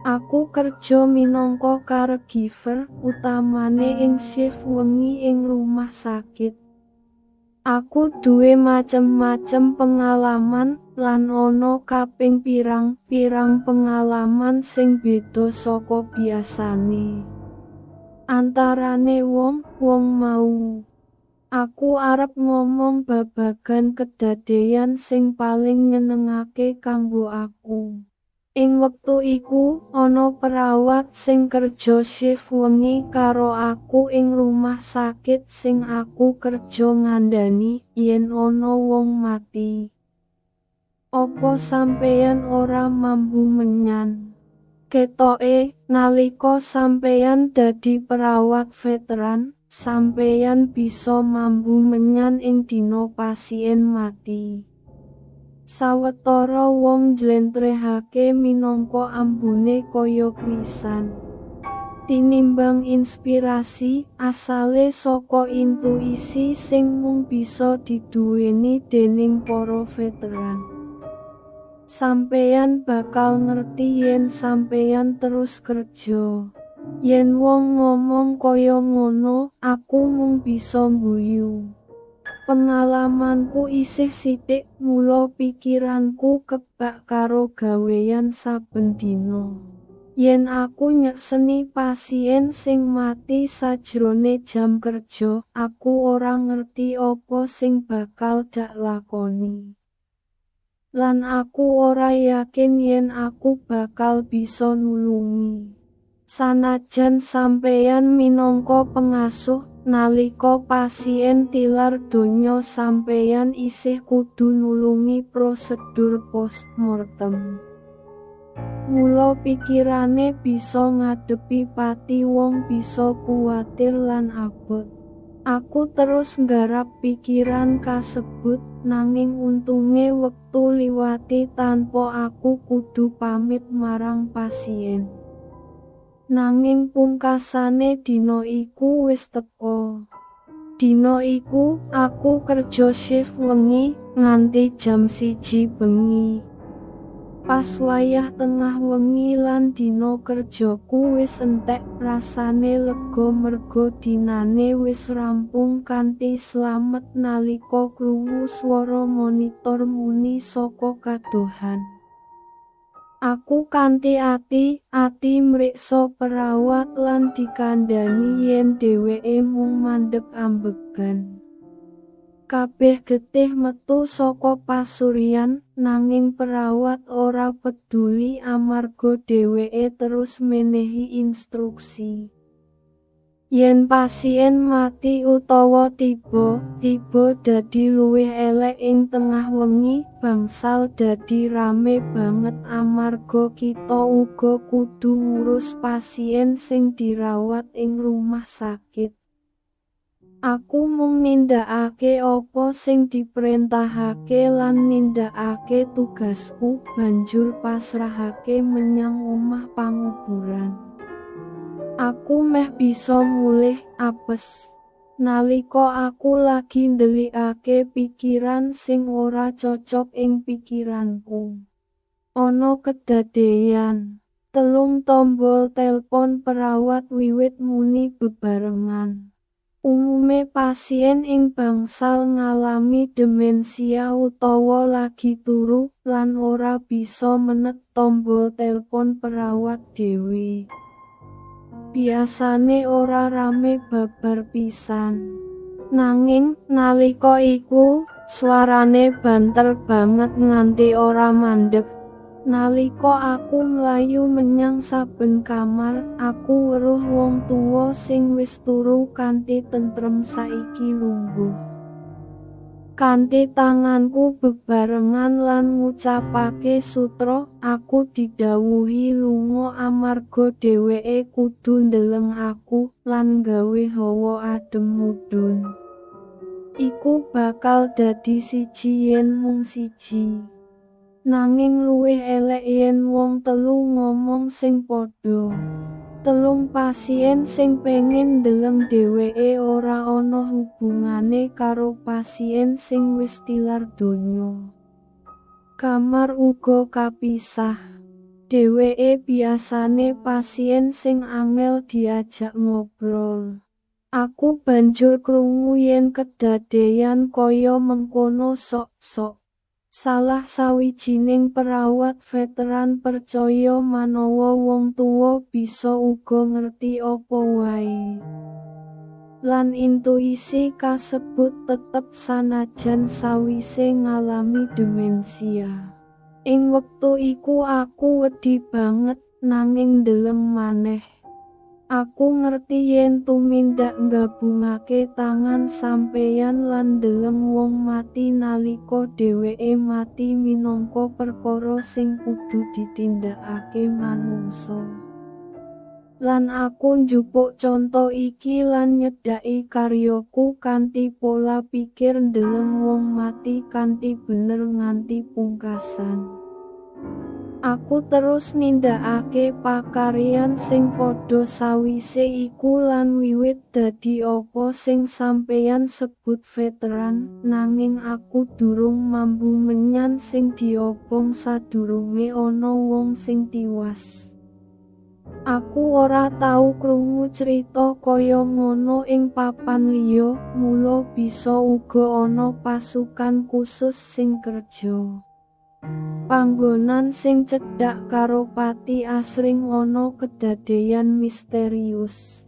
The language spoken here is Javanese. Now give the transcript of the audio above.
Aku kerja minangka caregiver utamane ing shift wengi ing rumah sakit. Aku duwe macem-macem pengalaman lan ana kaping pirang-pirang pengalaman sing beda saka biasane. Antarane wong-wong mau Aku arep ngomong babagan kedadeyan sing paling nyenengake kanggo aku. Ing wektu iku ana perawat sing kerja shift wengi karo aku ing rumah sakit sing aku kerja ngandani yen ana wong mati. Opo sampeyan ora mambu menyan? Ketoke nalika sampeyan dadi perawat veteran, sampeyan bisa mambu menyan ing dina pasien mati. Sawetara wong njlentrehake minangka ambune kaya krisan. Tinimbang inspirasi asale saka intuisi sing mung bisa diduweni dening para veteran. Sampeyan bakal ngerti yen sampeyan terus kerja. Yen wong ngomong kaya ngono, aku mung bisa guyu. Pengalamanku isih sithik mula pikiranku kebak karo gaweyan saben dina. Yen aku nyekseni pasien sing mati sajrone jam kerja, aku ora ngerti apa sing bakal dak lakoni. Lan aku ora yakin yen aku bakal bisa nulungi. Sanajan sampeyan minangka pengasuh Nalika pasien tilar donya sampeyan isih kudu nulungi prosedur postmortem. Mula pikirane bisa ngadepi pati wong bisa kuwatir lan abot. Aku terus nggarap pikiran kasebut nanging untunge wektu liwati tanpa aku kudu pamit marang pasien. Nanging pungkasane dina iku wis teko. Dina iku aku kerja shift wengi nganti jam siji bengi. Pas wayah tengah wengi lan dina kerjaku wis entek rasane lega mergo dinane wis rampung kanthi slamet nalika krungu swara monitor muni saka kadohan. Aku kanthi ati ati mriksa perawat lan dikandani yen dheweke mung mandeg ambegan. Kabeh getih metu saka pasuryan nanging perawat ora peduli amarga dheweke terus menehi instruksi. Yen pasien mati utawa tiba, tiba dadi luwih elek ing tengah wengi, bangsal dadi rame banget amarga kita uga kudu ngurus pasien sing dirawat ing rumah sakit. Aku mung nindakake apa sing diperintahake lan nindakake tugasku banjur pasrahake menyang omah panguburan. Aku meh bisa mulih apes. Nalika aku lagi ndelikake pikiran sing ora cocok ing pikiranku. Ana kedadeyan. Telung tombol telpon perawat wiwit muni bebarengan. Umume pasien ing bangsal ngalami demensia utawa lagi turu lan ora bisa menet tombol telpon perawat dewi. Biasane ora rame babar pisan. Nanging nalika iku suarane banter banget nganti ora mandeg. Nalika aku mlayu menyang saben kamar, aku weruh wong tuwa sing wis turu kanthi tentrem saiki lungguh. Kanthi tanganku bebarengan lan ngucapake sutra aku didhawuhi lunga amarga dheweke kudu ndeleng aku lan gawe hawa adem mudhun. Iku bakal dadi siji yen mung siji. Nanging luwih elek yen wong telu ngomong sing padha telung pasien sing pengen ndeleng dheweke ora ana hubungane karo pasien sing wis tilar donya. Kamar uga kapisah. Dheweke biasane pasien sing angel diajak ngobrol. Aku banjur krungu yen kedadeyan kaya mengkono sok-sok. Salah sawijining perawat veteran percaya manawa wong tuwa bisa uga ngerti apa wae. Lan intuisi kasebut tetep sanajan sawise ngalami demensia. Ing wektu iku aku wedi banget nanging ndeleng maneh. Aku ngerti yen tumindak nggabungake tangan sampeyan lan ndeleng wong mati nalika dheweke mati minangka perkara sing kudu ditindakake manungsa. Lan aku njupuk conto iki lan nyedaki karyoku kanthi pola pikir ndeleng wong mati kanthi bener nganti pungkasan. Aku terus nindakake pakaryan sing padha sawise iku lan wiwit dadi apa sing sampeyan sebut veteran nanging aku durung mambu menyan sing diobong sadurunge ana wong sing tiwas. Aku ora tau krungu crita kaya ngono ing papan liya, mula bisa uga ana pasukan khusus sing kerja. Panggonan sing cedhak karo pati asring ana kedadeyan misterius.